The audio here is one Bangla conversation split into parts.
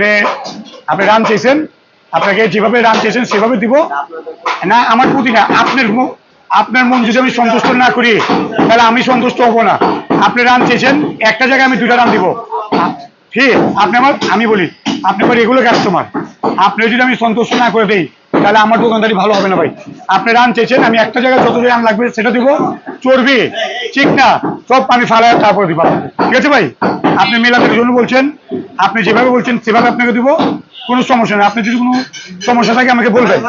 আপনি আপনি রান চেয়েছেন আপনাকে যেভাবে রান চেয়েছেন সেভাবে দিব। না, আমার প্রতি না, আপনার আপনার মন যদি আমি সন্তুষ্ট না করি, তাহলে আমি সন্তুষ্ট হব না। আপনি রান চেয়েছেন একটা জায়গায় আমি দুটা রান দিব। ঠিক, আপনি আমার, আমি বলি, আপনি আমার রেগুলার কাস্টমার আপনি যদি আমি সন্তুষ্ট না করে দেই, তাহলে আমার দোকানদারি ভালো হবে না ভাই। আপনি রান চেয়েছেন আমি একটা জায়গায় যত রান লাগবে সেটা দিব। চর্বি ঠিক না সব পানি ফালায় তারপরে দিব। ঠিক আছে ভাই? আপনি মেলাদের জন্য বলছেন আপনি যেভাবে বলছেন, সেভাবে আপনাকে দিব, কোনো সমস্যা নেই। আপনি যদি কোনো সমস্যা থাকে আমাকে বলবেন,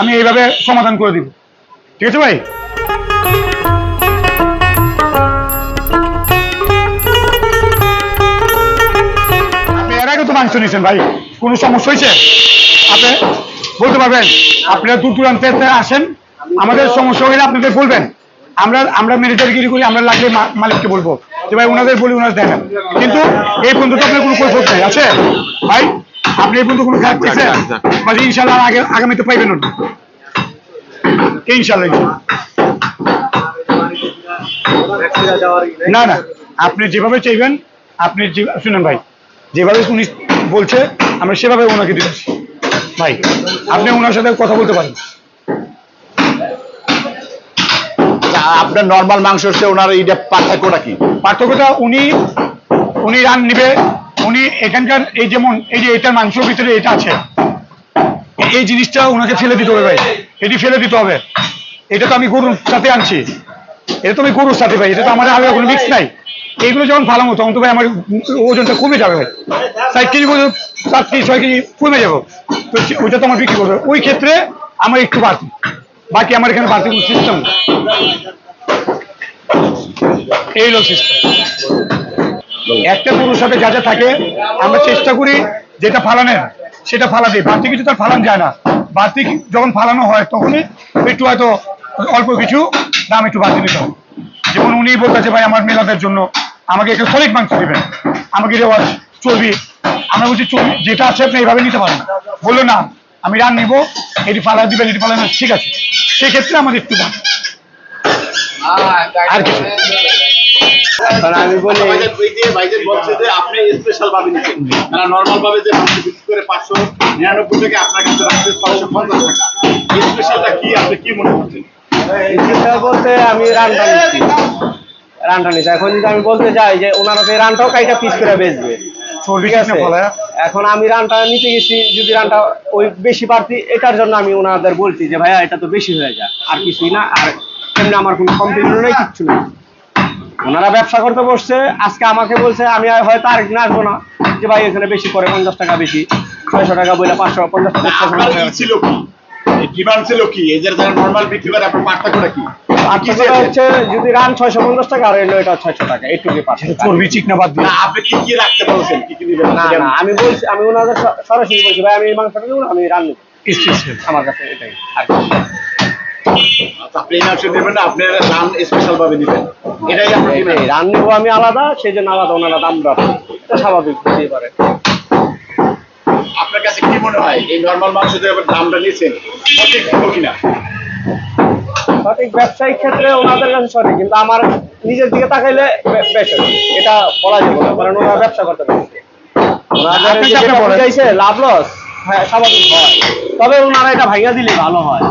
আমি এইভাবে সমাধান করে দিব। ঠিক আছে ভাই? তো মাংস নিয়েছেন ভাই, কোনো সমস্যা হয়েছে? আপনি বলতে পারবেন আপনারা দূর দূরান্তে আসেন, আমাদের সমস্যা হলে আপনাদের বলবেন। আমরা আমরা মিলিটারিগিরি করি, আমরা লাগলে মালিককে বলব। যে ভাই ওনাদের বলি ওনারা দেখেন। কিন্তু এই পর্যন্ত তো আপনার কোনো কৈফত নেই আছে? ভাই আপনি এই পর্যন্ত কোনো খারাপ পেয়েছেন মানে ইনশাল্লাহ আগে আগামীতে পাইবেন ওটা ইনশাল্লাহ। না না আপনি যেভাবে চাইবেন আপনি শুনেন ভাই যেভাবে উনি বলছে আমরা সেভাবে ওনাকে দিচ্ছি ভাই আপনি ওনার সাথে কথা বলতে পারেন। আপনার নর্মাল মাংস হচ্ছে ওনার এইটা পার্থক্যটা কি? পার্থক্যটা উনি উনি রান নিবে, উনি এখানকার এই যেমন, এই যে এটার মাংসের ভিতরে এটা আছে, এই জিনিসটা ওনাকে ফেলে দিতে হবে ভাই, এটি ফেলে দিতে হবে। এটা তো আমি গরুর সাথে আনছি, এটা তো আমি গরুর সাথে ভাই, এটা তো আমার আলাদা কোনো মিক্স নাই। এইগুলো যখন ফালামো তখন তো ভাই আমার ওজনটা কমে যাবে ভাই। ষাট কেজি করে সাত কেজি, ছয় কেজি কমে যাব। তো ওইটা তো আমার বিক্রি করবে। ওই ক্ষেত্রে আমার একটু বাড়তি। বাকি আমার এখানে বাড়তি কোনো সিস্টেম এই হলো সিস্টেম একটা গরুর সাথে যা যা থাকে, আমরা চেষ্টা করি যেটা ফালানের, সেটা ফালা দিই বাড়তি কিছু তার ফালান যায় না। বাড়তি যখন ফালানো হয় তখনই একটু হয়তো অল্প কিছু দাম একটু বাড়তি দিতে হয়। যেমন উনি বলতেছে ভাই, আমার মেলাদের জন্য আমাকে একটু সলিড মাংস দিবেন। আমাকে রেওয়াজ চর্বি। আমরা বলছি, চর্বি যেটা আছে আপনি এইভাবে নিতে পারেন বলল, না আমি রান নিবো এটি ফালা দিবেন এটি ফালা ঠিক আছে। সেক্ষেত্রে আমাদের একটু দাম। আর কিছু আমি বলি ভাইজান ওই যে ভাইজান বলছে যে আপনি স্পেশাল ভাবে নিচ্ছেন। তারা নর্মাল ভাবে যে বিক্রি করে পাঁচশো নিরানব্বই থেকে আপনার কাছে রাখছে ছয়শো পঞ্চাশ টাকা। স্পেশালটা কি? আপনি কি মনে করছেন? বলতে আমি রানটা নিচ্ছি। রানটা নিচ্ছি। এখন যদি আমি বলতে চাই যে ওনারা তো এই রানটাও কাইটা পিস করে বেচবে। ঠিক আছে। এখন আমি রানটা নিতে গেছি যদি রানটা ওই বেশি বাড়তি এটার জন্য আমি ওনাদের বলছি যে ভাইয়া এটা তো বেশি হয়ে যায় আর কিছুই না আর এমনি আমার কোনো কমপ্লেন নেই কিচ্ছু নেই। ওনারা ব্যবসা করতে বসছে আজকে আমাকে বলছে আমি আর হয়তো আরেকদিন আসব না। যে ভাই এখানে বেশি করে পঞ্চাশ টাকা বেশি ছয়শো টাকা বলে পাঁচশো পঞ্চাশ টাকা ছিল ডিমান্ড ছিল কি? এই যারা নর্মাল বিক্রি করে আপনার পার্থক্যটা কি? পার্থক্যটা হচ্ছে যদি রান ছয়শো পঞ্চাশ টাকা আর এলো এটা ছয়শো টাকা এইটুকুই পার্থক্য চর্বি চিকনা বাদ দিয়ে। আপনি কি কি রাখতে বলছেন? কি কি দিবেন? না না আমি বলছি আমি ওনাদের সরাসরি বলছি ভাই আমি এই মাংসটা নেব আমি রান্না স্পেশাল আমার কাছে এটাই। আর আচ্ছা, আপনি এই মাংস নেবেন না আপনি রান স্পেশাল ভাবে দিবেন। এটাই আপনার রান নেব আমি আলাদা সেই জন্য আলাদা ওনারা দাম রাখে। এটা স্বাভাবিক হতেই পারে। আপনার কাছে কি মনে হয়? এই নর্মাল আবার দামটা নিয়েছেন সঠিক হলো কিনা? সঠিক ব্যবসায়িক ক্ষেত্রে ওনাদের কাছে সঠিক কিন্তু আমার নিজের দিকে তাকাইলে এটা বলা যাবে না কারণ ওনারা ব্যবসা করতে পারছে। ওনাদের যেটা? লাভ লস হ্যাঁ স্বাভাবিক হয়। তবে ওনারা এটা ভাইয়া দিলে ভালো হয়।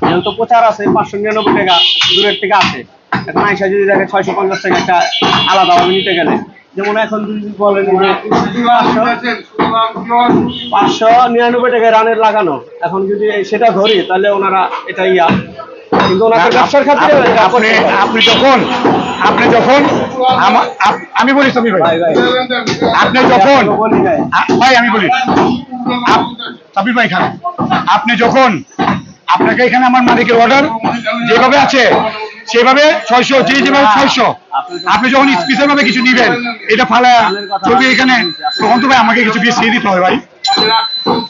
যেহেতু প্রচার আছে পাঁচশো নিরানব্বই টাকা দূরের থেকে আসে এখন আইসা যদি দেখে ছয়শো পঞ্চাশ টাকা একটা আলাদাভাবে নিতে গেলে যেমন এখন যদি বলেন পাঁচশো নিরানব্বই টাকা রানের লাগানো। এখন যদি সেটা ধরি তাহলে ওনারা এটা ইয়া। কিন্তু ওনাদের ব্যবসার ক্ষেত্রে আপনি- যখন আপনি যখন আমি বলি সমীর ভাই। আপনি যখন ভাই। আমি বলি। সাবির ভাই খান। আপনি যখন আপনাকে এখানে আমার মালিকের অর্ডার যেভাবে আছে সেভাবে ছয়শো যে যেভাবে ছয়শো। আপনি যখন স্পেশাল ভাবে কিছু নিবেন, এটা ফালা ছবি এখানে, তখন তো ভাই আমাকে কিছু বেশি দিতে হবে ভাই।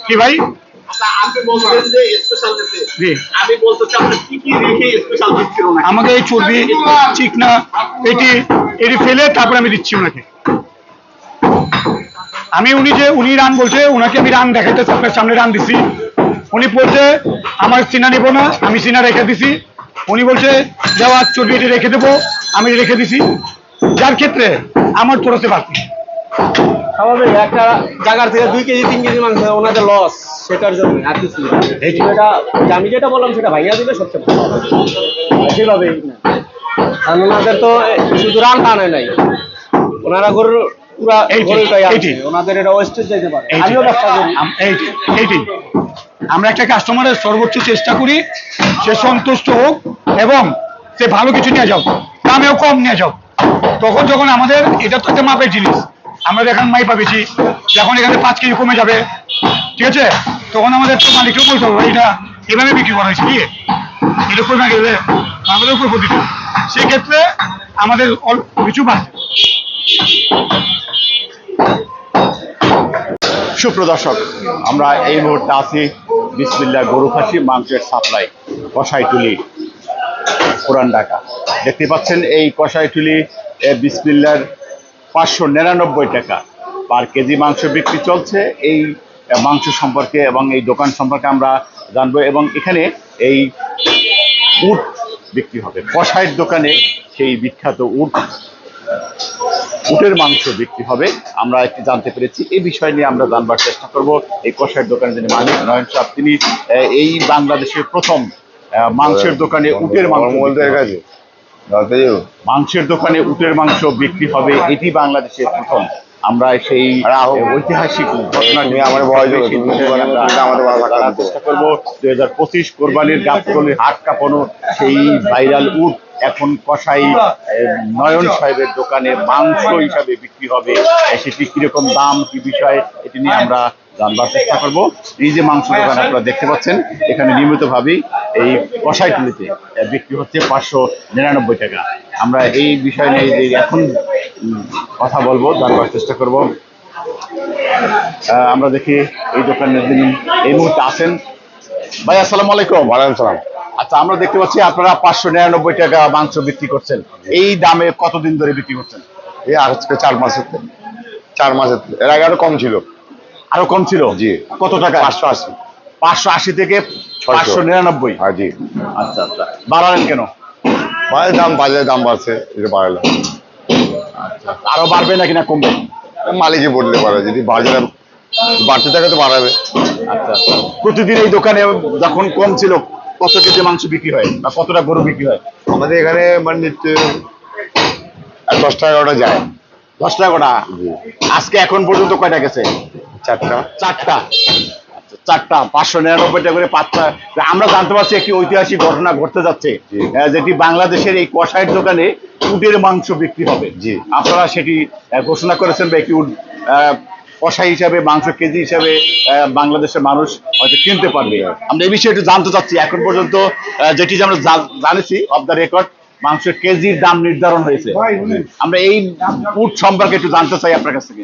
কি ভাই? না আমাকে এই চর্বি, চিকনা, এটি এটি ফেলে তারপরে আমি দিচ্ছি ওনাকে। আমি উনি যে, উনি রান বলছে ওনাকে আমি রান দেখাইতে আপনার সামনে রান দিছি। উনি বলছে, আমার সিনা নিব না, আমি সিনা রেখে দিছি। উনি বলছে দেওয়া চর্বি এটি রেখে দেবো। আমি রেখে দিছি। যার ক্ষেত্রে আমার বাকি। স্বাভাবিক একটা জায়গার থেকে দুই কেজি তিন কেজি মাংস ওনাদের লস সেটার জন্য আর কিছু আমি যেটা বললাম সেটা ভাইয়া দিলে সবচেয়ে ভালো হবে। কারণ ওনাদের তো শুধু রান টানে নাই। ওনারা গরুর পুরা এইটি, গরুটাই আছে। এইটি। ওনাদের এটা ওয়েস্টেজ যেতে পারে। এইটি। আমিও ব্যবসা করি। আম- এইটি এইটি আমরা একটা কাস্টমারের সর্বোচ্চ চেষ্টা করি সে সন্তুষ্ট হোক এবং সে ভালো কিছু নিয়ে যাও। দামেও কম নিয়ে যাও। তখন যখন আমাদের, এটা তো একটা মাপের জিনিস। আমরা এখন মাইপা বেশি যখন এখানে পাঁচ কেজি কমে যাবে, ঠিক আছে? তখন আমাদের তো মালিককেও বলতে হবে এটা এভাবে বিক্রি করা হয়েছে কি? এটা কমে গেলে আমাদের উপর ক্ষতি। সেক্ষেত্রে আমাদের কিছু বাড়ছে সুপ্রদর্শক আমরা এই মুহূর্তে আছি বিসমিল্লা গরু খাসি মাংসের সাপ্লাই কষাইটুলি পুরান ঢাকা। দেখতে পাচ্ছেন এই কষাইটুলি এ, বিসমিল্লার পাঁচশো নিরানব্বই টাকা। পার কেজি মাংস বিক্রি চলছে। এই মাংস সম্পর্কে এবং এই দোকান সম্পর্কে আমরা জানব এবং এখানে এই উট বিক্রি হবে। কষাইয়ের দোকানে সেই বিখ্যাত উট উটের মাংস বিক্রি হবে। আমরা একটি জানতে পেরেছি। এই বিষয় নিয়ে আমরা জানবার চেষ্টা করব। এই কষাইয়ের দোকানে যিনি মালিক নয়ন সাহ তিনি এই বাংলাদেশের প্রথম মাংসের দোকানে উটের মাংস। মাংসের দোকানে উটের মাংস বিক্রি হবে এটি বাংলাদেশের প্রথম। আমরা সেই ঐতিহাসিক ঘটনাটি আমার। চেষ্টা করব দুই হাজার পঁচিশ কোরবানির গাছতলির হাট কাঁপানো সেই ভাইরাল উট এখন কষাই আহ, নয়ন সাহেবের দোকানে মাংস হিসাবে বিক্রি হবে। সেটি কীরকম দাম কি বিষয় এটি নিয়ে আমরা জানবার চেষ্টা করব। এই যে মাংস দোকান আপনারা দেখতে পাচ্ছেন এখানে নিয়মিতভাবেই এই কষাই তুলিতে বিক্রি হচ্ছে পাঁচশো নিরানব্বই টাকা। আমরা এই বিষয় নিয়ে যে এখন কথা বলব জানবার চেষ্টা করব। আমরা দেখি এই দোকানের যিনি এই মুহূর্তে আছেন। ভাই আসসালামু আলাইকুম। ওয়ালাইকুম সালাম। আচ্ছা আমরা দেখতে পাচ্ছি আপনারা পাঁচশো নিরানব্বই টাকা মাংস বিক্রি করছেন। এই দামে কতদিন ধরে বিক্রি করছেন? এই আজকে চার মাসের চার মাসের এর আগে আরও কম ছিল। আরও কম ছিল? জি। কত টাকা? পাঁচশো আশি। পাঁচশো আশি থেকে পাঁচশো নিরানব্বই? হ্যাঁ জি। আচ্ছা আচ্ছা। বাড়ালেন কেন? বাজারের দাম বাজারের দাম বাড়ছে এটা বাড়ালো। আচ্ছা আরও বাড়বে নাকি না কমবে? মালিকই বললে পারে যদি বাজারে বাড়তে থাকে তো বাড়াবে। আচ্ছা আচ্ছা। প্রতিদিন এই দোকানে যখন কম ছিল কত কেজি মাংস বিক্রি হয়? বা কতটা গরু বিক্রি হয়? আমাদের এখানে মানে নিত্য দশ টাকা এগারোটা যায়। দশ টাকা গোটা জি। আজকে এখন পর্যন্ত কয়টা গেছে? চারটা। চারটা। আচ্ছা, চারটা। পাঁচশো নিরানব্বই টাকা করে পাঁচটা। আমরা জানতে পারছি একটি ঐতিহাসিক ঘটনা ঘটতে যাচ্ছে। যেটি বাংলাদেশের এই কষাইয়ের দোকানে উটের মাংস বিক্রি হবে। জি। আপনারা সেটি ঘোষণা করেছেন বা একটি উট কষাই হিসাবে মাংস কেজি হিসাবে বাংলাদেশের মানুষ হয়তো কিনতে পারবে। আমরা এই বিষয়ে একটু জানতে চাচ্ছি। এখন পর্যন্ত যেটি যে আমরা জানেছি অফ দ্য রেকর্ড মাংসের কেজির দাম নির্ধারণ হয়েছে। আমরা এই উট সম্পর্কে একটু জানতে চাই আপনার কাছ থেকে।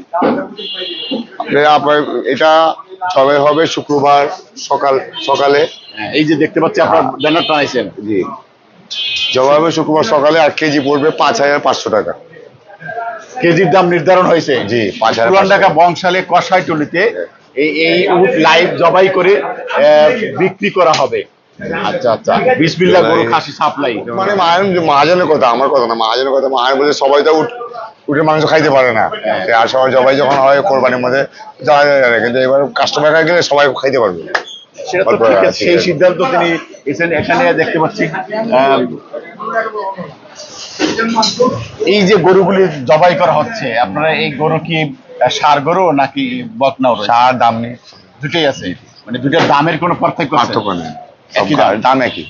আপনার এটা সবে হবে শুক্রবার সকাল সকালে। হ্যাঁ, এই যে দেখতে পাচ্ছি আপনার ব্যানার টানাইছেন জি। জবা হবে শুক্রবার সকালে আর কেজি পড়বে পাঁচ হাজার পাঁচশো টাকা। কেজির দাম নির্ধারণ হয়েছে। জি, পাঁচ হাজার। ঢাকা বংশালে কষাই টলিতে এই এই উট লাইভ জবাই করে বিক্রি করা হবে। আচ্ছা আচ্ছা। বিসমিল্লাহ গরু খাসি সাপ্লাই। মানে মহাজনের কথা আমার কথা না মহাজনের কথা মহাজন বলছে সবাই তো উঠ উঠে মাংস খাইতে পারে না। আর সবাই জবাই যখন হয় কোরবানির মধ্যে যাওয়া যায় কিন্তু এবার কাস্টমার গেলে সবাই খাইতে পারবে। সেটা তো ঠিক আছে, আছে। সেই সিদ্ধান্ত তিনি এখানে দেখতে পাচ্ছি এই যে গরুগুলি জবাই করা হচ্ছে আপনারা এই গরু কি সার গরু নাকি বকনাও সার দাম নেই দুটোই আছে মানে দুটার দামের কোনো পার্থক্য আছে? পার্থক্য নেই। দাম একই